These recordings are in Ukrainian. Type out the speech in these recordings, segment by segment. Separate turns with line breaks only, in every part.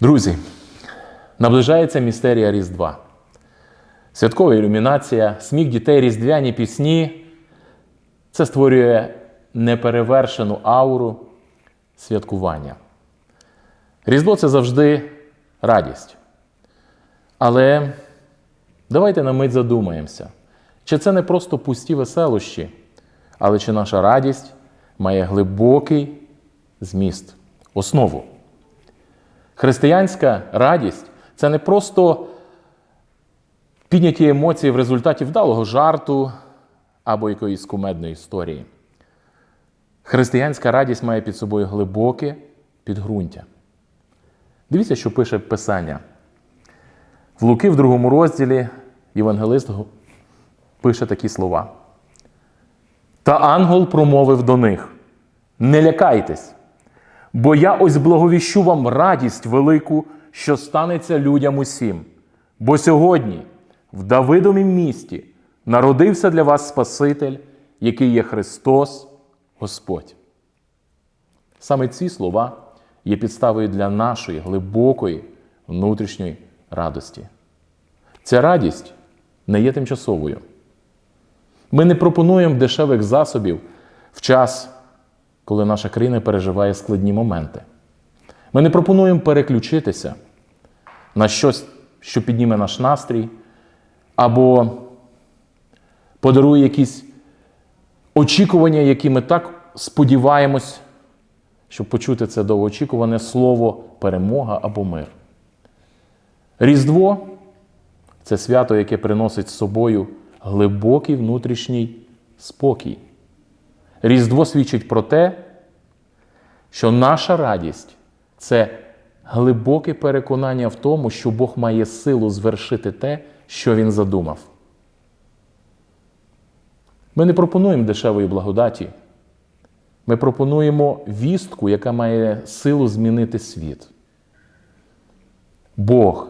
Друзі, наближається містерія Різдва. Святкова ілюмінація, сміх дітей, різдвяні пісні. Це створює неперевершену ауру святкування. Різдво це завжди радість. Але давайте на мить задумаємося, чи це не просто пусті веселощі, але чи наша радість має глибокий зміст, основу. Християнська радість це не просто підняті емоції в результаті вдалого жарту або якоїсь кумедної історії. Християнська радість має під собою глибоке підґрунтя. Дивіться, що пише Писання. В Луки, в другому розділі, євангелист пише такі слова. Та ангел промовив до них: Не лякайтесь, бо я ось благовіщу вам радість велику, що станеться людям усім. Бо сьогодні в Давидовім місті народився для вас Спаситель, який є Христос Господь. Саме ці слова є підставою для нашої глибокої внутрішньої радості. Ця радість не є тимчасовою. Ми не пропонуємо дешевих засобів в час, коли наша країна переживає складні моменти. Ми не пропонуємо переключитися на щось, що підніме наш настрій, або подарує якісь очікування, які ми так сподіваємось, щоб почути це довгоочікуване слово перемога або мир. Різдво це свято, яке приносить з собою глибокий внутрішній спокій. Різдво свідчить про те, що наша радість це глибоке переконання в тому, що Бог має силу звершити те, що Він задумав. Ми не пропонуємо дешевої благодаті. Ми пропонуємо вістку, яка має силу змінити світ. Бог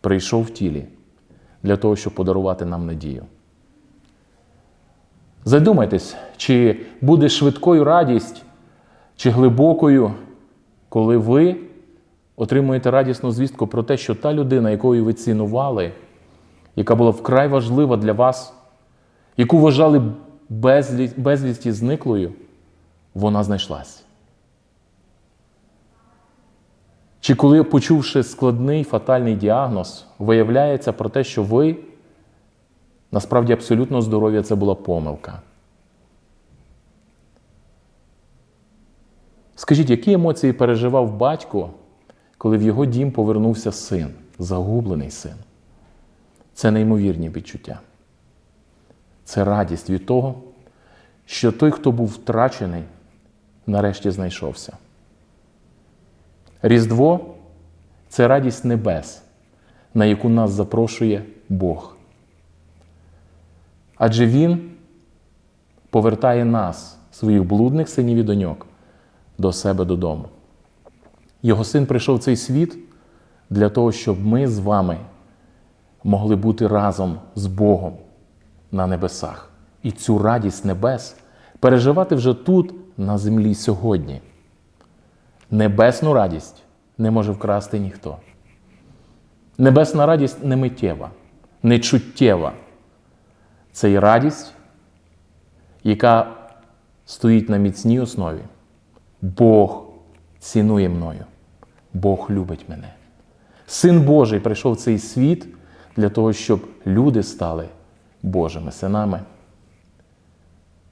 прийшов в тілі для того, щоб подарувати нам надію. Задумайтесь, чи буде швидкою радість, чи глибокою, коли ви отримуєте радісну звістку про те, що та людина, якою ви цінували, яка була вкрай важлива для вас, яку вважали безвісті зниклою, вона знайшлась. Чи коли, почувши складний фатальний діагноз, виявляється про те, що ви насправді абсолютно здорові, це була помилка. Скажіть, які емоції переживав батько, коли в його дім повернувся син, загублений син? Це неймовірні відчуття. Це радість від того, що той, хто був втрачений, нарешті знайшовся. Різдво це радість небес, на яку нас запрошує Бог. Адже Він повертає нас, своїх блудних синів і доньок, до себе додому. Його син прийшов в цей світ для того, щоб ми з вами могли бути разом з Богом на небесах. І цю радість небес переживати вже тут, на землі сьогодні. Небесну радість не може вкрасти ніхто. Небесна радість не миттєва, не чуттєва. Це і радість, яка стоїть на міцній основі. Бог цінує мною, Бог любить мене. Син Божий прийшов в цей світ для того, щоб люди стали Божими синами.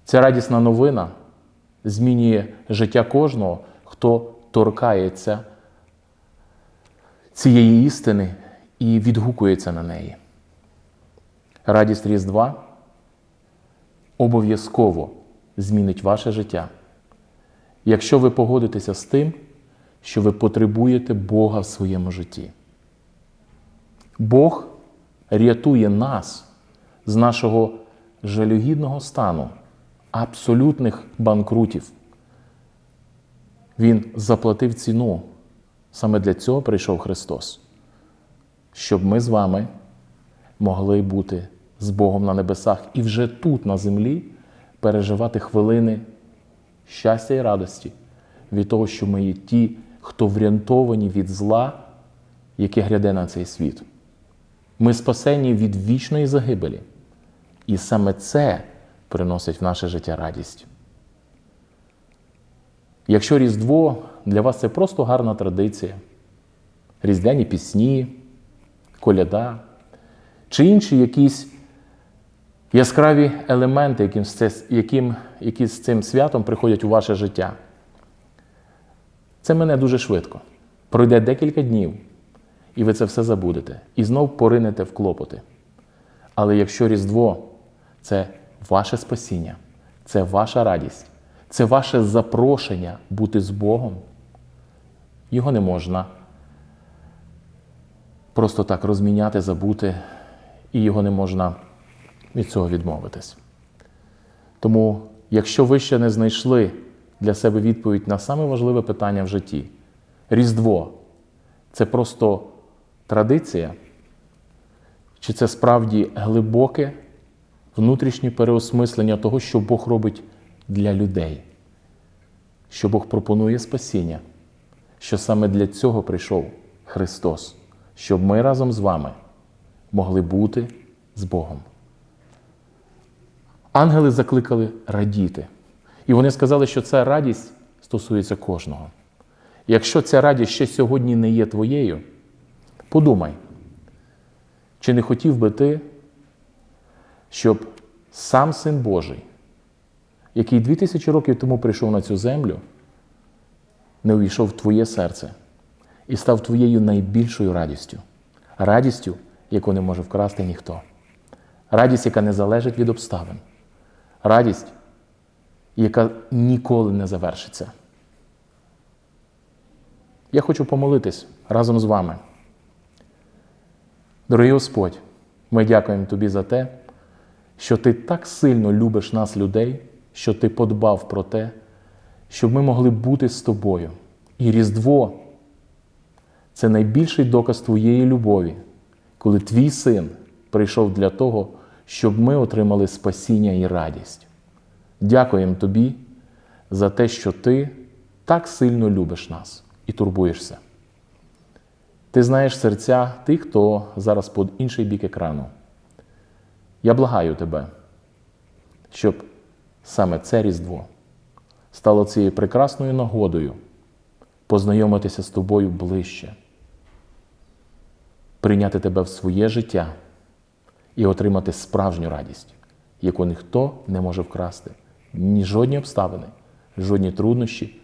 Ця радісна новина змінює життя кожного, хто торкається цієї істини і відгукується на неї. Радість Різдва обов'язково змінить ваше життя, якщо ви погодитеся з тим, що ви потребуєте Бога в своєму житті. Бог рятує нас з нашого жалюгідного стану, абсолютних банкрутів. Він заплатив ціну. Саме для цього прийшов Христос, щоб ми з вами могли бути з Богом на небесах і вже тут, на землі, переживати хвилини щастя і радості від того, що ми є ті, хто врятовані від зла яке гряде на цей світ. Ми спасені від вічної загибелі. І саме це приносить в наше життя радість. Якщо Різдво для вас це просто гарна традиція, різдвяні пісні, коляда чи інші якісь яскраві елементи, яким, яким, які з цим святом приходять у ваше життя, це мене дуже швидко. Пройде декілька днів, і ви це все забудете, і знов поринете в клопоти. Але якщо Різдво це ваше спасіння, це ваша радість, це ваше запрошення бути з Богом, його не можна просто так розміняти, забути, і його не можна від цього відмовитись. Тому, якщо ви ще не знайшли для себе відповідь на саме важливе питання в житті, Різдво це просто традиція, чи це справді глибоке внутрішнє переосмислення того, що Бог робить для людей, що Бог пропонує спасіння, що саме для цього прийшов Христос, щоб ми разом з вами могли бути з Богом. Ангели закликали радіти. І вони сказали, що ця радість стосується кожного. Якщо ця радість ще сьогодні не є твоєю, подумай, чи не хотів би ти, щоб сам Син Божий, який дві тисячі років тому прийшов на цю землю, не увійшов в твоє серце і став твоєю найбільшою радістю, радістю, яку не може вкрасти ніхто, радість, яка не залежить від обставин, радість, яка ніколи не завершиться. Я хочу помолитись разом з вами. Дорогий Господь, ми дякуємо Тобі за те, що Ти так сильно любиш нас, людей, що Ти подбав про те, щоб ми могли бути з тобою. І Різдво це найбільший доказ Твоєї любові, коли Твій син прийшов для того, щоб ми отримали спасіння і радість. Дякуємо Тобі за те, що Ти так сильно любиш нас і турбуєшся. Ти знаєш серця тих, хто зараз по інший бік екрану. Я благаю тебе, щоб саме це Різдво стало цією прекрасною нагодою познайомитися з тобою ближче, прийняти тебе в своє життя і отримати справжню радість, яку ніхто не може вкрасти. Ні жодні обставини, жодні труднощі,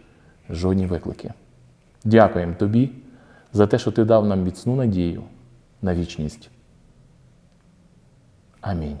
жодні виклики. Дякуємо тобі за те, що ти дав нам міцну надію на вічність. Амінь.